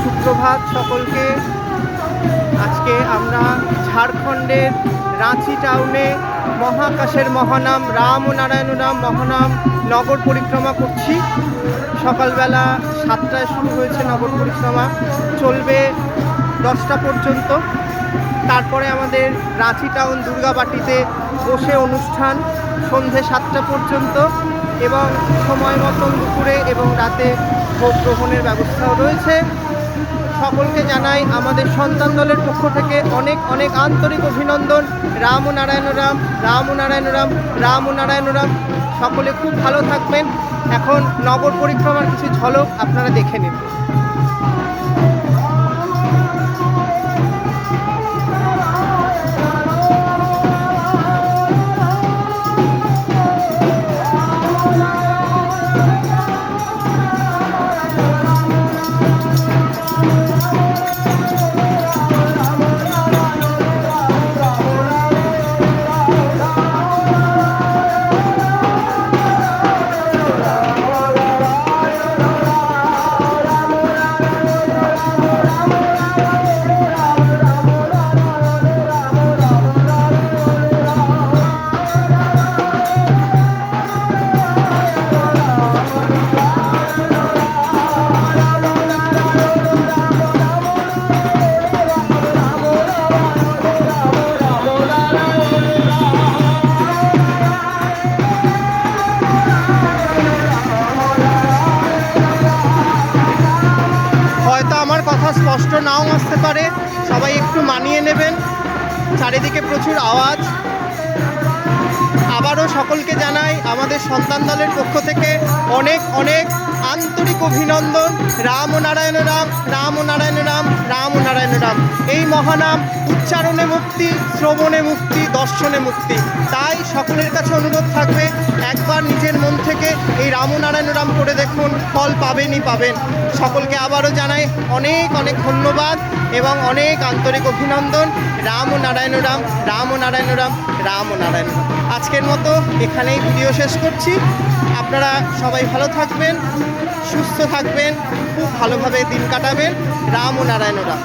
সুপ্রভাত সকলকে। আজকে আমরা ঝাড়খণ্ডের রাঁচি টাউনে মহাকাশের মহানাম, রাম ও নারায়ণ রাম মহানাম নগর পরিক্রমা করছি। সকালবেলা সাতটায় শুরু হয়েছে নগর পরিক্রমা। চলবে দশটা পর্যন্ত। তারপরে আমাদের রাঁচি টাউন দুর্গাবাটিতে বসে অনুষ্ঠান সন্ধে সাতটা পর্যন্ত এবং সময় মতন দুপুরে এবং রাতে ভোগ গ্রহণের ব্যবস্থাও রয়েছে। সকলকে জানাই আমাদের সন্তান দলের পক্ষ থেকে অনেক অনেক আন্তরিক অভিনন্দন। রাম ও নারায়ণ রাম রাম ও নারায়ণ রাম রাম ও নারায়ণ রাম। সকলে খুব ভালো থাকবেন। এখন নগর পরিক্রমার কিছু ঝলক আপনারা দেখে নিন। স্পষ্ট নাও আসতে পারে। সবাই একটু মানিয়ে নেবেন। চারিদিকে প্রচুর আওয়াজ। আবারও সকলকে জানাই, আমাদের সন্তান দলের পক্ষ থেকে অনেক অনেক আন্তরিক অভিনন্দন। রাম ও নারায়ণ রাম রাম ও নারায়ণ রাম রাম ও নারায়ণ রাম। এই মহানাম উচ্চারণে মুক্তি, শ্রবণে মুক্তি, দর্শনে মুক্তি। তাই সকলের কাছে অনুরোধ থাকবে, একবার নিজের মন থেকে রাম নারায়ণ রাম করে দেখুন, ফল পাবেনই পাবেন। সকলকে আবারও জানাই অনেক অনেক ধন্যবাদ এবং অনেক আন্তরিক অভিনন্দন। রাম ও নারায়ণ রাম রাম ও নারায়ণ রাম রাম ও নারায়ণ রাম। আজকের মতো এখানেই ভিডিও শেষ করছি। আপনারা সবাই ভালো থাকবেন, সুস্থ থাকবেন, খুব ভালোভাবে দিন কাটাবেন। রাম ও নারায়ণ রাম।